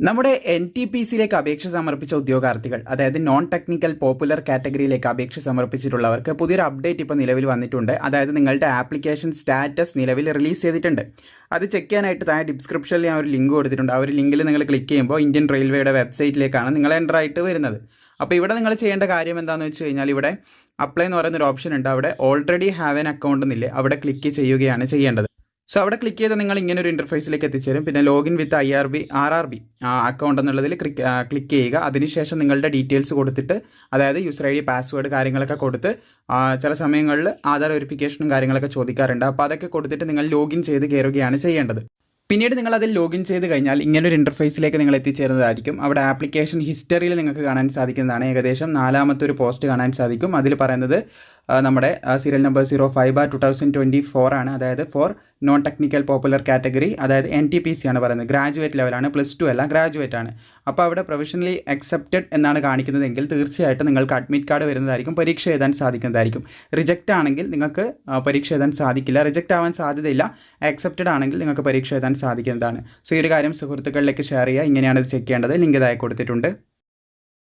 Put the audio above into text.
നമ്മുടെ N T P സിയിലേക്ക് അപേക്ഷ സമർപ്പിച്ച ഉദ്യോഗാർത്ഥികൾ അതായത് നോൺ ടെക്നിക്കൽ പോപ്പുലർ കാറ്റഗറിയിലേക്ക് അപേക്ഷ സമർപ്പിച്ചിട്ടുള്ളവർക്ക് പുതിയൊരു അപ്ഡേറ്റ് ഇപ്പോൾ നിലവിൽ വന്നിട്ടുണ്ട്. അതായത് നിങ്ങളുടെ ആപ്ലിക്കേഷൻ സ്റ്റാറ്റസ് നിലവിൽ റിലീസ് ചെയ്തിട്ടുണ്ട്. അത് ചെക്ക് ചെയ്യാനായിട്ട് താഴെ ഡിസ്ക്രിപ്ഷനിൽ ഞാൻ ഒരു ലിങ്ക് കൊടുത്തിട്ടുണ്ട്. ആ ഒരു ലിങ്കിൽ നിങ്ങൾ ക്ലിക്ക് ചെയ്യുമ്പോൾ ഇന്ത്യൻ റെയിൽവേയുടെ വെബ്സൈറ്റിലേക്കാണ് നിങ്ങൾ എന്റർ ആയിട്ട് വരുന്നത്. അപ്പോൾ ഇവിടെ നിങ്ങൾ ചെയ്യേണ്ട കാര്യം എന്താണെന്ന് വെച്ച് കഴിഞ്ഞാൽ ഇവിടെ അപ്ലൈ എന്ന് പറയുന്ന ഒരു ഓപ്ഷൻ ഉണ്ട്. അവിടെ ഓൾറെഡി ഹാവ് എൻ അക്കൗണ്ട് എന്നില്ലേ അവിടെ ക്ലിക്ക് ചെയ്യുകയാണ് ചെയ്യേണ്ടത്. സോ അവിടെ ക്ലിക്ക് ചെയ്ത് നിങ്ങൾ ഇങ്ങനെ ഒരു ഇന്റർഫേസിലേക്ക് എത്തിച്ചേരും. പിന്നെ login with I R B R R B account എന്നുള്ളതിൽ ക്ലിക്ക് ചെയ്യുക. അതിനുശേഷം നിങ്ങളുടെ ഡീറ്റെയിൽസ് കൊടുത്തിട്ട് അതായത് യൂസർ ഐ ഡി പാസ്വേഡ് കാര്യങ്ങളൊക്കെ കൊടുത്ത് ചില സമയങ്ങളിൽ ആധാർ വെരിഫിക്കേഷനും കാര്യങ്ങളൊക്കെ ചോദിക്കാറുണ്ട്. അപ്പോൾ അതൊക്കെ കൊടുത്തിട്ട് നിങ്ങൾ ലോഗിൻ ചെയ്ത് കയറുകയാണ് ചെയ്യേണ്ടത്. പിന്നീട് നിങ്ങൾ അതിൽ ലോഗിൻ ചെയ്ത് കഴിഞ്ഞാൽ ഇങ്ങനൊരു ഇന്റർഫേസിലേക്ക് നിങ്ങൾ എത്തിച്ചേരുന്നതായിരിക്കും. അവിടെ ആപ്ലിക്കേഷൻ ഹിസ്റ്ററിയിൽ നിങ്ങൾക്ക് കാണാൻ സാധിക്കുന്നതാണ്. ഏകദേശം നാലാമത്തെ ഒരു പോസ്റ്റ് കാണാൻ സാധിക്കും. അതിൽ പറയുന്നത് നമ്മുടെ serial number zero five bar two thousand twenty four ആണ്. അതായത് for non technical popular category അതായത് എൻ ടി പി സി ആണ് പറയുന്നത്. ഗ്രാജുവേറ്റ് ലെവലാണ് പ്ലസ് ടു അല്ല ഗ്രാജുവേറ്റ് ആണ്. അപ്പോൾ അവിടെ പ്രൊഫഷണലി അക്സെപ്റ്റഡ് എന്നാണ് കാണിക്കുന്നതെങ്കിൽ തീർച്ചയായിട്ടും നിങ്ങൾക്ക് അഡ്മിറ്റ് കാർഡ് വരുന്നതായിരിക്കും പരീക്ഷ എഴുതാൻ സാധിക്കുന്നതായിരിക്കും. റിജക്റ്റ് ആണെങ്കിൽ നിങ്ങൾക്ക് പരീക്ഷ എഴുതാൻ സാധിക്കില്ല. റിജക്റ്റ് ആവാൻ സാധ്യതയില്ല. അക്സെപ്റ്റഡ് ആണെങ്കിൽ നിങ്ങൾക്ക് പരീക്ഷ എഴുതാൻ സാധിക്കുന്നതാണ്. സോ ഈ ഒരു കാര്യം സുഹൃത്തുക്കളിലേക്ക് ഷെയർ ചെയ്യുക. ഇങ്ങനെയാണ് ഇത് ചെക്ക് ചെയ്യേണ്ടത്. ലിങ്ക് ഇതായി കൊടുത്തിട്ടുണ്ട്.